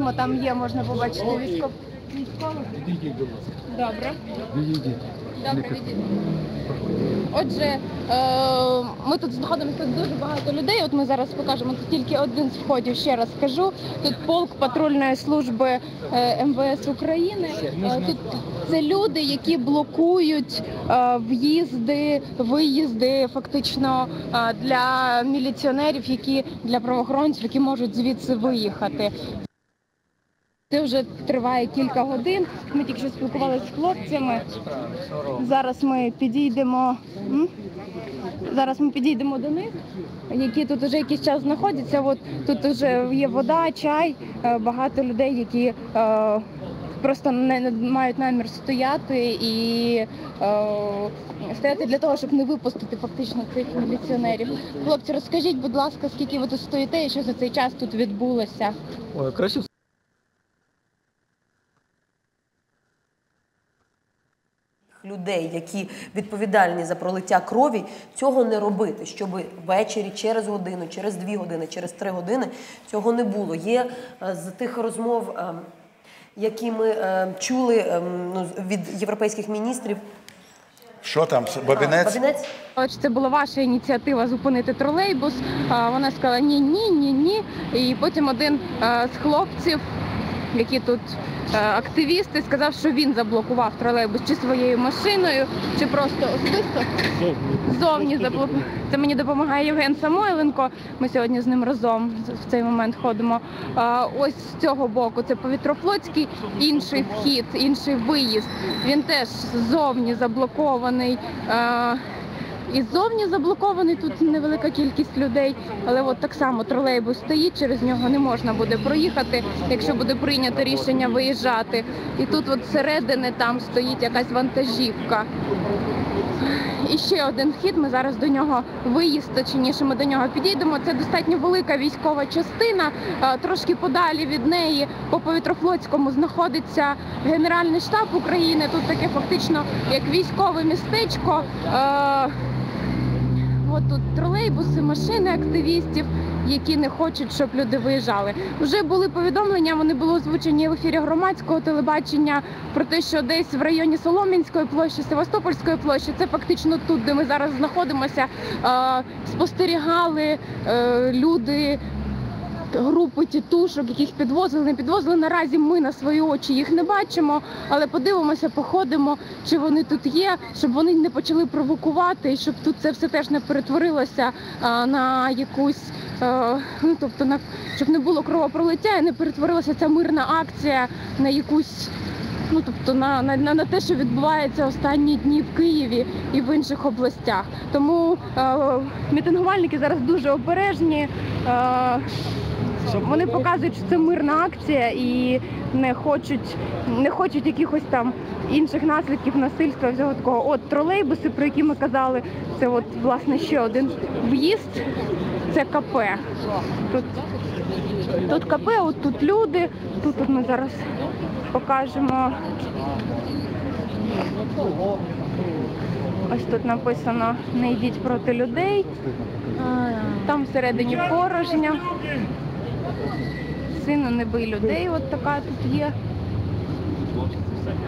бачимо, там є, можна побачити військов... військових. Відійдіть, будь ласка. Добре. Відійдіть. Добре, відійдіть. Отже, е, ми тут знаходимося тут дуже багато людей. От ми зараз покажемо тут тільки один з входів. Ще раз скажу. Тут полк патрульної служби е, МВС України. Е, Тут це люди, які блокують в'їзди, виїзди, фактично для міліціонерів, які для правоохоронців, які можуть звідси виїхати. Це вже триває кілька годин. Ми тільки що спілкувалися з хлопцями. Зараз ми підійдемо. Зараз ми підійдемо до них, які тут вже якийсь час знаходяться. От тут вже є вода, чай, е, багато людей, які е, просто не мають намір стояти і е, стояти для того, щоб не випустити фактично цих міліціонерів. Хлопці, розкажіть, будь ласка, скільки ви тут стоїте і що за цей час тут відбулося? Ой, краще людей, які відповідальні за пролиття крові, цього не робити, щоб ввечері, через годину, через дві години, через три години цього не було. Є е, з тих розмов, е, які ми е, чули ну, від європейських міністрів. Що там, бабінець? Бабінець? Це була ваша ініціатива зупинити тролейбус. Вона сказала ні, ні, ні, ні. І потім один з хлопців, які тут е, активісти, сказав, що він заблокував тролейбус чи своєю машиною, чи просто особисто ззовні заблокував. Це мені допомагає Євген Самойленко. Ми сьогодні з ним разом в цей момент ходимо. А, Ось з цього боку це повітрофлотський, інший вхід, інший виїзд. Він теж ззовні заблокований. І ззовні заблокований тут невелика кількість людей, але от так само тролейбус стоїть, через нього не можна буде проїхати, якщо буде прийнято рішення виїжджати. І тут от зсередини там стоїть якась вантажівка. І ще один вхід. Ми зараз до нього виїзд, точніше, ми до нього підійдемо. Це достатньо велика військова частина. Е, Трошки подалі від неї по повітрофлотському знаходиться Генеральний штаб України. Тут таке фактично як військове містечко. Тут тролейбуси, машини активістів, які не хочуть, щоб люди виїжджали. Вже були повідомлення, вони були озвучені в ефірі громадського телебачення про те, що десь в районі Солом'янської площі, Севастопольської площі, це фактично тут, де ми зараз знаходимося, е, спостерігали е, люди. Групи тітушок, яких підвозили, не підвозили. Наразі ми на свої очі їх не бачимо, але подивимося, походимо, чи вони тут є, щоб вони не почали провокувати, і щоб тут це все теж не перетворилося на якусь, е, ну тобто на щоб не було кровопролиття і не перетворилася ця мирна акція на якусь. Ну, тобто на, на, на те, що відбувається останні дні в Києві і в інших областях. Тому е, мітингувальники зараз дуже обережні. Е, вони показують, що це мирна акція і не хочуть, не хочуть якихось там інших наслідків насильства, всього такого. От тролейбуси, про які ми казали, це от власне ще один в'їзд. Це КП. Тут, тут КП, от тут люди. Тут от ми зараз покажемо. Ось тут написано не йдіть проти людей. Там всередині порожня. Сину не бий людей, от така тут є.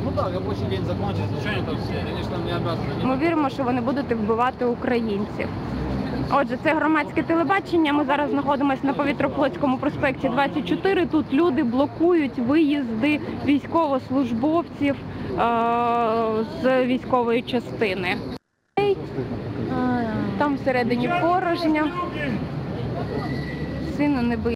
Ну да, рабочий день закончился, что они там все, они же там не обязаны. Ми віримо, що вони будуть вбивати українців. Отже, це громадське телебачення. Ми зараз знаходимося на повітрофлотському проспекті 24. Тут люди блокують виїзди військовослужбовців е- з військової частини. Там всередині порожня. Сину не бий.